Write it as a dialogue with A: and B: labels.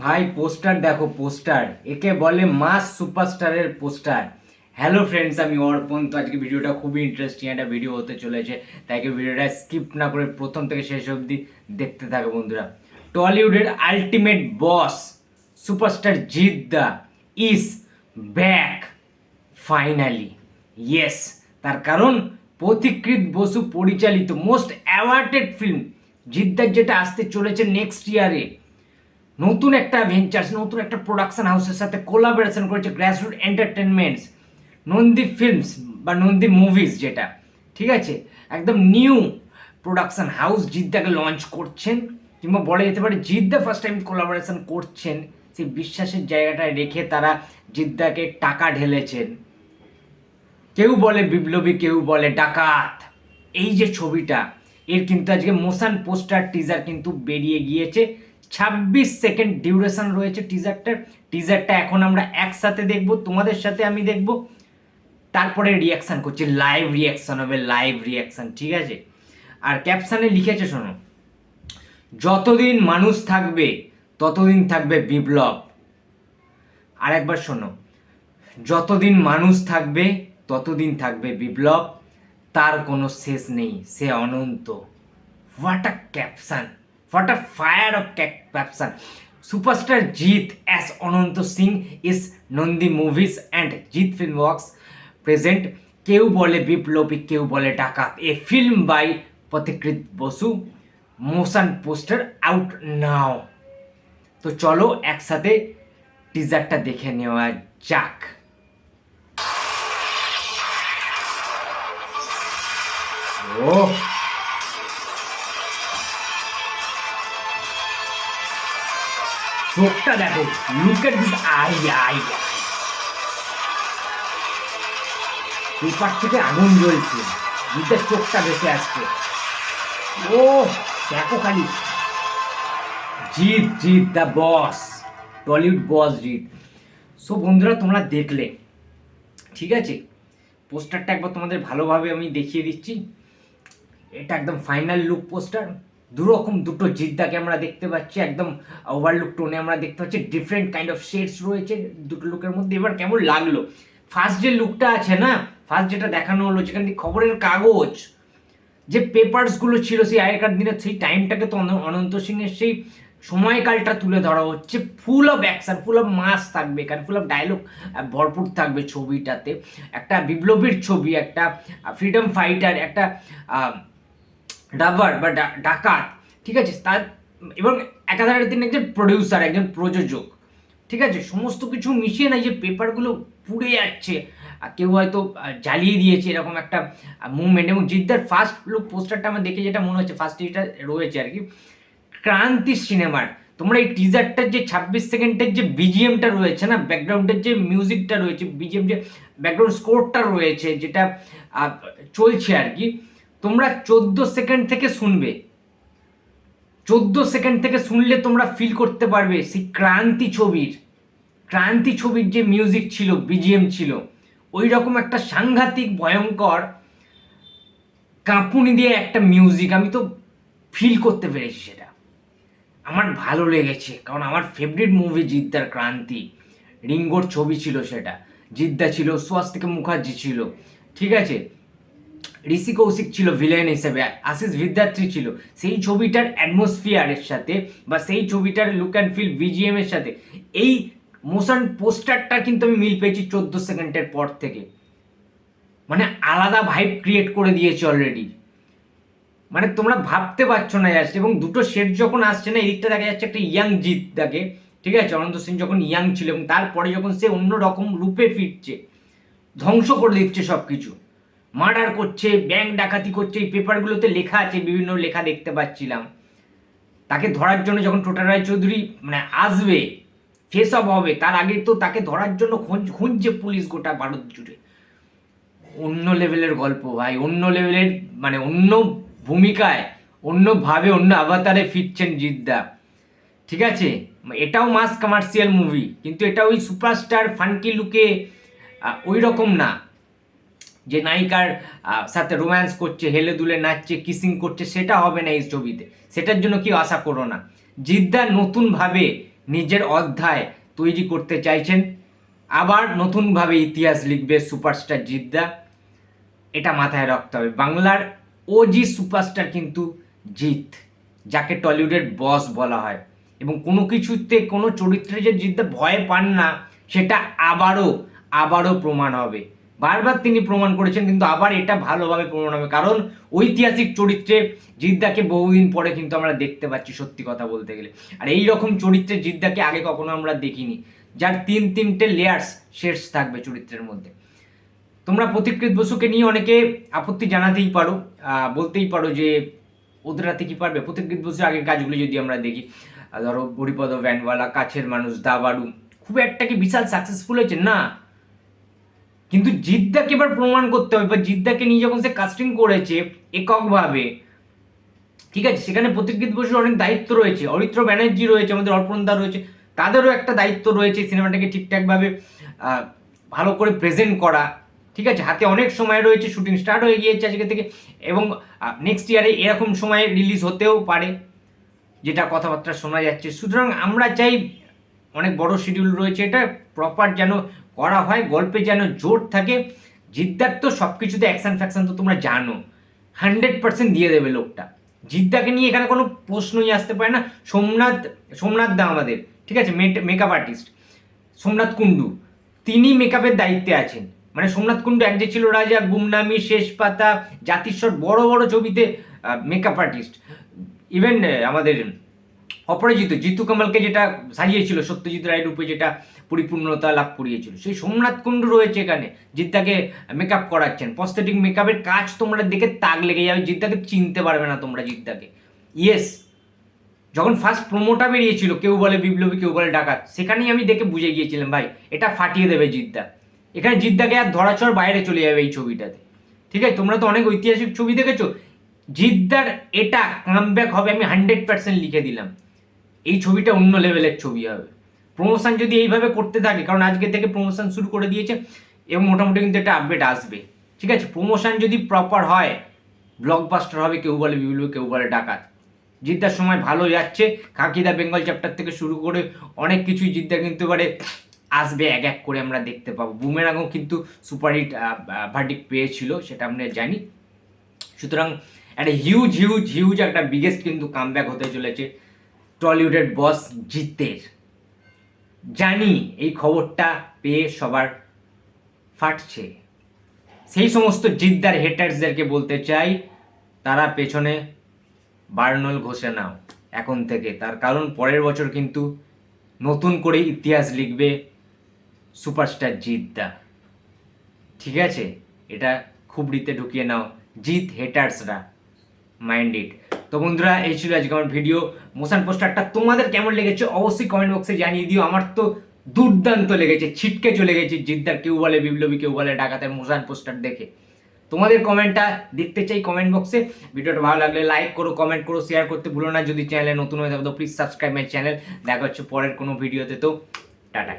A: ভাই, পোস্টার দেখো, পোস্টার। একে বলে মাস সুপারস্টারের পোস্টার। হ্যালো ফ্রেন্ডস আমি অর্পণ। তো আজকে ভিডিওটা খুবই ইন্টারেস্টিং একটা ভিডিও হতে চলেছে। তাই ভিডিওটা স্কিপ না করে প্রথম থেকে শেষ অবধি দেখতে থাকো বন্ধুরা। টলিউডের ultimate boss superstar Jeet the is back finally yes তার কারণ পথিকৃত বসু পরিচালিত মোস্ট অ্যাওয়ার্ডেড ফিল্ম জিদ্দার যেটা আসতে চলেছে নেক্সট ইয়ারে নতুন একটা ভেঞ্চার্স নতুন একটা প্রোডাকশন হাউসের সাথে কোলাবোরেশন করেছে গ্রাসরুট এন্টারটেনমেন্টস নন্দী ফিল্মস বা নন্দী মুভিজ যেটা, ঠিক আছে? একদম নিউ প্রোডাকশন হাউস জিদ্দাকে লঞ্চ করছেন কিংবা বলা যেতে পারে জিদ্দা ফার্স্ট টাইম কোলাবোরেশন করছেন, সেই বিশ্বাসের জায়গাটায় রেখে তারা জিদ্দাকে টাকা ঢেলেছেন। কেউ বলে বিপ্লবী, কেউ বলে ডাকাত। এই যে ছবিটা, এর কিন্তু আজকে মোশন পোস্টার টিজার কিন্তু বেরিয়ে গিয়েছে। ছাব্বিশ সেকেন্ড ডিউরেশন রয়েছে টিজারটার। টিজারটা এখন আমরা একসাথে দেখব, তোমাদের সাথে আমি দেখব। তারপরে রিয়াকশান করছি লাইভ রিয়াকশান হবে লাইভ রিয়াকশান ঠিক আছে? আর ক্যাপশানে লিখেছে, শোনো। যতদিন মানুষ থাকবে, ততদিন থাকবে বিপ্লব। আর একবার শোনো। যতদিন মানুষ থাকবে, ততদিন থাকবে বিপ্লব। তার কোনো শেষ নেই, সে অনন্ত। What a caption a fire of caption superstar Jeet as Ananta Singh is Nandy movies and Jeet film works present কেউ বলে বিপ্লবী, কেউ বলে ডাকাত। A film by Pathikrit Basu motion poster out now তো চলো একসাথে টিজারটা দেখে নেওয়া যাক। ও চোখটা দেখো look at this eye eye paper থেকে আগুন জ্বলছে, দুইটা চোখটা ভেসে আসছে। ও, দেখো খালি। Jeet Jeet the boss Tollywood boss Jeet. So বন্ধুরা, তোমরা দেখলে, ঠিক আছে? পোস্টারটা একবার তোমাদের ভালোভাবে আমি দেখিয়ে দিচ্ছি। এটা একদম ফাইনাল লুক পোস্টার দুরকম দুটো জিদ্দাকে আমরা দেখতে পাচ্ছি, একদম ওভারলুক টোনে আমরা দেখতে পাচ্ছি ডিফারেন্ট কাইন্ড অফ শেডস রয়েছে দুটো লুকের মধ্যে। এবার কেমন লাগল? ফার্স্ট যে লুকটা আছে না ফার্স্ট যেটা দেখানো হলো, যেখানে খবরের কাগজ, যে পেপারসগুলো ছিল সেই আগেকার দিনের সেই টাইমটাকে তো অন- অনন্ত সিংয়ের সেই সময়কালটা তুলে ধরা হচ্ছে। Full of action full of mass থাকবে এখানে ফুল অফ ডায়লগ ভরপুর থাকবে ছবিটাতে। একটা বিপ্লবীর ছবি, একটা ফ্রিডম ফাইটার একটা ডাভার বা ডাকাত, ঠিক আছে? তার, এবং একাধারে তিনি একজন প্রডিউসার একজন প্রযোজক, ঠিক আছে? সমস্ত কিছু মিশিয়ে না যে পেপারগুলো পুড়ে যাচ্ছে কেউ হয়তো জ্বালিয়ে দিয়েছে এরকম একটা মুভমেন্ট এবং জিদ্দার ফার্স্ট লুক পোস্টারটা আমার দেখে যেটা মনে হচ্ছে ফার্স্ট যেটা রয়েছে আর কি, ক্রান্তি সিনেমার। তোমরা এই টিজারটার যে ছাব্বিশ সেকেন্ডের যে বিজিএমটা রয়েছে না ব্যাকগ্রাউন্ডের যে মিউজিকটা রয়েছে বিজিএম যে ব্যাকগ্রাউন্ড স্কোরটা রয়েছে, যেটা চলছে আর কি তোমরা চোদ্দ সেকেন্ড থেকে শুনবে। চোদ্দ সেকেন্ড থেকে শুনলে তোমরা ফিল করতে পারবে সেই ক্রান্তি ছবির। ক্রান্তি ছবির যে মিউজিক ছিল বিজিএম ছিল ওই রকম একটা সাংঘাতিক, ভয়ঙ্কর, কাঁপুনি দিয়ে একটা মিউজিক আমি তো ফিল করতে পেরেছি সেটা। আমার ভালো লেগেছে, কারণ আমার ফেভারিট মুভি জিদ্দার ক্রান্তি। রিঙ্গোর ছবি ছিল সেটা। জিদ্দা ছিল স্বাস্তিকা মুখার্জি ছিল। ঠিক আছে? ঋষি কৌশিক ছিল ভিলেন হিসেবে, আশিস বিদ্যার্থী ছিল। সেই ছবিটার অ্যাটমসফিয়ারের সাথে বা সেই ছবিটার লুক অ্যান্ড ফিল বিজিএম এর সাথে, এই মোশন পোস্টারটা কিন্তু আমি মিল পেয়েছি চোদ্দ সেকেন্ডের পর থেকে। মানে আলাদা ভাইব ক্রিয়েট করে দিয়েছে অলরেডি মানে তোমরা ভাবতে পারছ না জাস্ট এবং দুটো সেট যখন আসছে না, এদিকটা দেখা যাচ্ছে একটা ইয়াং জিৎ তাকে ঠিক আছে? অনন্ত সিং যখন ইয়াং ছিল এবং তারপরে যখন সে অন্য রকম রূপে ফিরছে, ধ্বংস করে দিচ্ছে সব কিছু মার্ডার করছে ব্যাংক ডাকাতি করছে, এই পেপারগুলোতে লেখা আছে, বিভিন্ন লেখা দেখতে পাচ্ছিলাম। তাকে ধরার জন্য যখন টোটা রায় চৌধুরী মানে আসবে ফেস অফ হবে, তার আগে তো তাকে ধরার জন্য খুঁজ খুঁজছে পুলিশ গোটা ভারত জুড়ে। অন্য লেভেলের গল্প ভাই, অন্য লেভেলের মানে অন্য ভূমিকায় অন্যভাবে অন্য আভাতারে ফিরছেন জিদ্দা। ঠিক আছে? এটাও মাস কমার্শিয়াল মুভি কিন্তু এটা ওই সুপারস্টার ফানকি লুকে ওই রকম না। যে নায়িকার সাথে রোম্যান্স করছে, হেলে দুলে নাচছে কিসিং করছে, সেটা হবে না এই ছবিতে। সেটার জন্য কি আশা করো না। জিদ্দা নতুনভাবে নিজের অধ্যায় তৈরি করতে চাইছেন। আবার নতুনভাবে ইতিহাস লিখবে সুপারস্টার জিদ্দা। এটা মাথায় রাখতে হবে। বাংলার ওজি সুপারস্টার কিন্তু জিত যাকে টলিউডের বস বলা হয়। এবং কোনো কিছুতে, কোনো চরিত্রে যে জিদ্দা ভয় পান না, সেটা আবারও আবারও প্রমাণ হবে। বারবার তিনি প্রমাণ করেছেন, কিন্তু আবার এটা ভালোভাবে প্রমাণ হবে। কারণ ঐতিহাসিক চরিত্রে জিদ্দাকে বহুদিন পরে কিন্তু আমরা দেখতে পাচ্ছি, সত্যি কথা বলতে গেলে। আর এই রকম চরিত্রে জিদ্দাকে আগে কখনো আমরা দেখিনি, যার তিন তিনটে লেয়ার্স শেষ থাকবে চরিত্রের মধ্যে। তোমরা প্রতিকৃত বসুকে নিয়ে অনেকে আপত্তি জানাতেই পারো বলতেই পারো যে ওদের হাতে কি পারবে। প্রতিকৃত বসু আগের কাজগুলো যদি আমরা দেখি ধরো হরিপদ ভ্যানওয়ালা, কাছের মানুষ দাবাড়ু, খুব একটা কি বিশাল সাকসেসফুল হয়েছে না। কিন্তু জিদ্দাকে এবার প্রমাণ করতে হবে বা জিদ্দাকে নিয়ে যখন সে কাস্টিং করেছে এককভাবে, ঠিক আছে? সেখানে প্রতিকৃত বসুর অনেক দায়িত্ব রয়েছে, অরিত্র ব্যানার্জি রয়েছে, আমাদের অর্পণদা রয়েছে, তাদেরও একটা দায়িত্ব রয়েছে সিনেমাটাকে ঠিকঠাকভাবে ভালো করে প্রেজেন্ট করা, ঠিক আছে? হাতে অনেক সময় রয়েছে শুটিং স্টার্ট হয়ে গিয়েছে আজকে থেকে, এবং নেক্সট ইয়ারে এরকম সময়ে রিলিজ হতেও পারে, যেটা কথাবার্তা শোনা যাচ্ছে। সুতরাং আমরা চাই অনেক বড় শিডিউল রয়েছে, এটা প্রপার যেন করা হয়, গল্পে যেন জোর থাকে, জিদ্দার তো সব কিছুতে অ্যাকশন ফ্যাকশন তো তোমরা জানো। হান্ড্রেড পার্সেন্ট দিয়ে দেবে লোকটা। জিদ্দাকে নিয়ে এখানে কোনো প্রশ্নই আসতে পারে না। সোমনাথ সোমনাথ দা আমাদের, ঠিক আছে? Makeup artist Somnath Kundu. তিনি মেকআপের দায়িত্বে আছেন। মানে সোমনাথ কুণ্ডু এক যে ছিল রাজা, গুমনামি, শেষ পাতা, জাতিস্বর, বড় বড় ছবিতে মেকআপ আর্টিস্ট ইভেন আমাদের অপরাজিত, জিতু কামালকে যেটা সাজিয়েছিল, সত্যজিৎ রায়ের রূপে যেটা পরিপূর্ণতা লাভ করিয়েছিল। সেই সোমনাথ কুণ্ডু রয়েছে এখানে, জিদ্দাকে মেকআপ করাচ্ছেন। পস্থেটিক মেকআপের কাজ তোমরা দেখে তাক লেগে যাবে, জিদ্দাকে চিনতে পারবে না তোমরা জিদ্দাকে। ইয়েস যখন ফার্স্ট প্রোমোটা বেরিয়েছিল, কেউ বলে বিপ্লবী, কেউ বলে ডাকাত, সেখানেই আমি দেখে বুঝে গিয়েছিলাম, ভাই, এটা ফাটিয়ে দেবে জিদ্দা। এখানে জিদ্দাকে আর ধরাচর বাইরে চলে যাবে এই ছবিটাতে। ঠিক আছে, তোমরা তো অনেক ঐতিহাসিক ছবি দেখেছ। জিদ্দার এটা কামব্যাক হবে, আমি হান্ড্রেড পার্সেন্ট লিখে দিলাম। এই ছবিটা অন্য লেভেলের ছবি হবে। প্রমোশন যদি এইভাবে করতে থাকে, কারণ আজকে থেকে প্রমোশন শুরু করে দিয়েছে এবং মোটামুটি কিন্তু একটা আপডেট আসবে। ঠিক আছে? প্রমোশন যদি প্রপার হয় ব্লকবাস্টার হবে, কেউ বলে বিপ্লবী কেউ বলে ডাকাত। জিদ্দার সময় ভালো যাচ্ছে। কাকিদা বেঙ্গল চ্যাপ্টার থেকে শুরু করে অনেক কিছুই জিদ্দা কিন্তু এবারে আসবে, এক এক করে আমরা দেখতে পাবো। বুমেরাঙও কিন্তু সুপারহিট ভার্ডিক পেয়েছিল, সেটা আমরা জানি। সুতরাং একটা হিউজ হিউজ হিউজ একটা বিগেস্ট কিন্তু কামব্যাক হতে চলেছে। টলিউডের বস জিতের। জানি এই খবরটা পেয়ে সবার ফাটছে। সেই সমস্ত জিদ্দার হেটার্সদেরকে বলতে চাই, তারা পেছনে বার্নল ঘষে নাও এখন থেকে। তার কারণ পরের বছর কিন্তু নতুন করে ইতিহাস লিখবে সুপারস্টার জিদ্দা। ঠিক আছে? এটা খুবড়িতে ঢুকিয়ে নাও। জিত হেটার্সরা মাইন্ডেড তো বন্ধুরা, এই ছিল আজকে আমার ভিডিও মোশন পোস্টারটা তোমাদের কেমন লেগেছে অবশ্যই কমেন্ট বক্সে জানিয়ে দিও। আমার তো দুর্দান্ত লেগেছে, ছিটকে চলে গেছে জিদ্দার। কেউ বলে বিপ্লবী, কেউ বলে ডাকাতের মোশন পোস্টার দেখে। তোমাদের কমেন্টটা দেখতে চাই কমেন্ট বক্সে ভিডিওটা ভালো লাগলে লাইক করো কমেন্ট করো শেয়ার করতে ভুলো না। যদি চ্যানেলে নতুন হয়ে থাকো, তো প্লিজ সাবস্ক্রাইব মাই চ্যানেল দেখা হচ্ছে পরের কোনো ভিডিওতে তো, টাটা।